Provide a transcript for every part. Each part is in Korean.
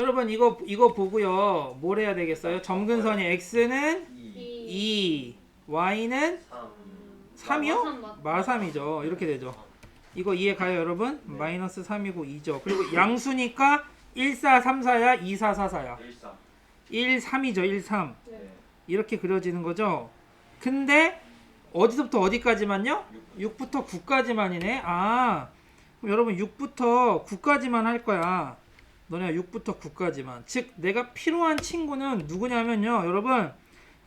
여러분 이거 이거 보고요. 뭘 해야 되겠어요? 점근선이 x는 2 2, y는 3 3이요? 마3이죠. 이렇게 되죠. 이거 이해 가요, 여러분? 마이너스 3이고 2죠. 그리고 양수니까 1, 4, 3, 4야, 2, 4, 4, 4야. 1 3 1, 3이죠, 1, 3. 네. 이렇게 그려지는 거죠. 근데 어디서부터 어디까지만요? 6부터 9까지만이네. 아, 그럼 여러분 6부터 9까지만 할 거야. 너네가 6부터 9까지만. 즉 내가 필요한 친구는 누구냐면요, 여러분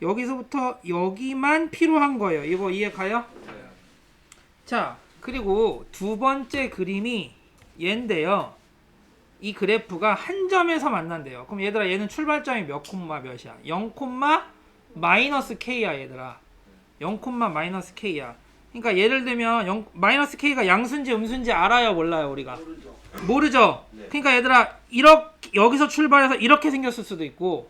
여기서부터 여기만 필요한 거예요. 이거 이해 가요? 자, 그리고 두 번째 그림이 얘인데요. 이 그래프가 한 점에서 만난대요. 그럼 얘들아 얘는 출발점이 몇 콤마 몇이야? 0 콤마 마이너스 k야 얘들아. 0 콤마 마이너스 k야. 그러니까 예를 들면 0, 마이너스 k가 양수인지 음수인지 알아요 몰라요 우리가? 모르죠. 모르죠. 네. 그러니까 얘들아 이렇게 여기서 출발해서 이렇게 생겼을 수도 있고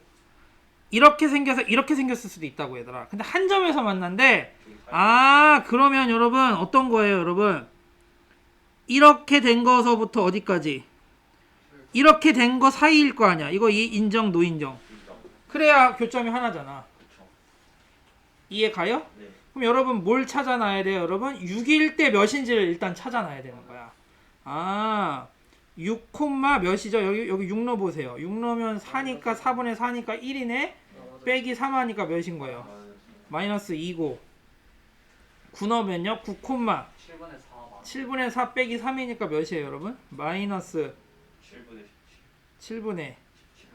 이렇게 생겨서 이렇게 생겼을 수도 있다고 얘들아. 근데 한 점에서 만난데 아 그러면 여러분 어떤 거예요 여러분? 이렇게 된 거서부터 어디까지? 이렇게 된 거 사이일 거 아니야. 이거 이 인정 노인정. 그래야 교점이 하나잖아. 이해 가요? 네. 그럼 여러분 뭘 찾아놔야 돼요, 여러분? 6일 때 몇인지를 일단 찾아놔야 되는 거야. 아, 6 콤마 몇이죠? 여기 여기 6 넣어 보세요. 6 넣으면 4니까 4분의 4니까 1이네. 빼기 3 하니까 몇인 거예요? 마이너스 2고 9 넣으면요? 9 콤마 7분의 4 7분의 4 빼기 3이니까 몇이에요, 여러분? 마이너스 7분의 7분의 17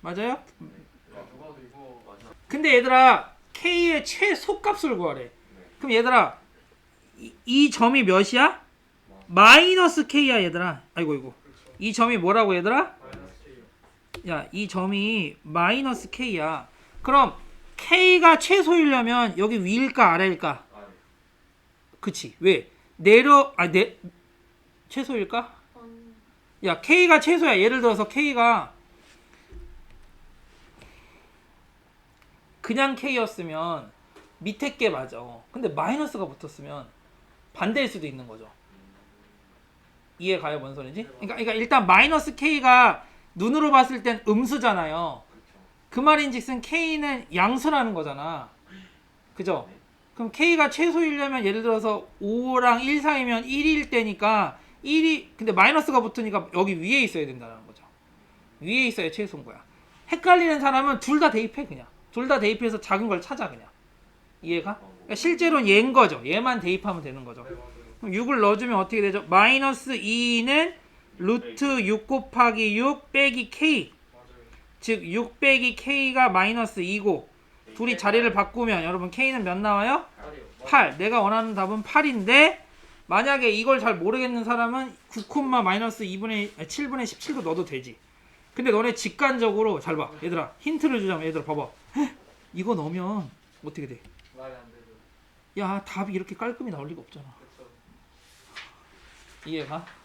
맞아요? 누가 이거 맞아. 근데 얘들아 K의 최소값을 구하래. 그럼 얘들아 이, 이 점이 몇이야? 마이너스 K야 얘들아. 아이고 이고. 이 점이 뭐라고 얘들아? 야, 이 점이 마이너스 K야. 그럼 K가 최소이려면 여기 위일까 아래일까? 아래. 그치. 왜? 내려 아, 내 최소일까? 야, K가 최소야. 예를 들어서 K가 그냥 K였으면 밑에 게 맞아. 근데 마이너스가 붙었으면 반대일 수도 있는 거죠. 이해 가요, 뭔 소리지? 그러니까, 그러니까 일단 마이너스 K가 눈으로 봤을 땐 음수잖아요. 그 말인즉슨 K는 양수라는 거잖아. 그죠? 그럼 K가 최소이려면 예를 들어서 5랑 1 사이면 1일 때니까 1이 근데 마이너스가 붙으니까 여기 위에 있어야 된다는 거죠. 위에 있어야 최소인 거야. 헷갈리는 사람은 둘 다 대입해 그냥. 둘 다 대입해서 작은 걸 찾아 그냥. 이해가? 그러니까 실제로는 얘인 거죠. 얘만 대입하면 되는 거죠. 그럼 6을 넣어주면 어떻게 되죠? 마이너스 2는 루트 6 곱하기 6 빼기 K. 즉 6 빼기 K가 마이너스 2고 둘이 자리를 바꾸면 여러분 K는 몇 나와요? 8 내가 원하는 답은 8인데 만약에 이걸 잘 모르겠는 사람은 9 콤마 마이너스 2분의 7분의 17도 넣어도 되지. 근데 너네 직관적으로 잘 봐. 얘들아 힌트를 주자면 얘들아 봐봐. 헉, 이거 넣으면 어떻게 돼? 야 답이 이렇게 깔끔히 나올 리가 없잖아 그렇죠. 이해가?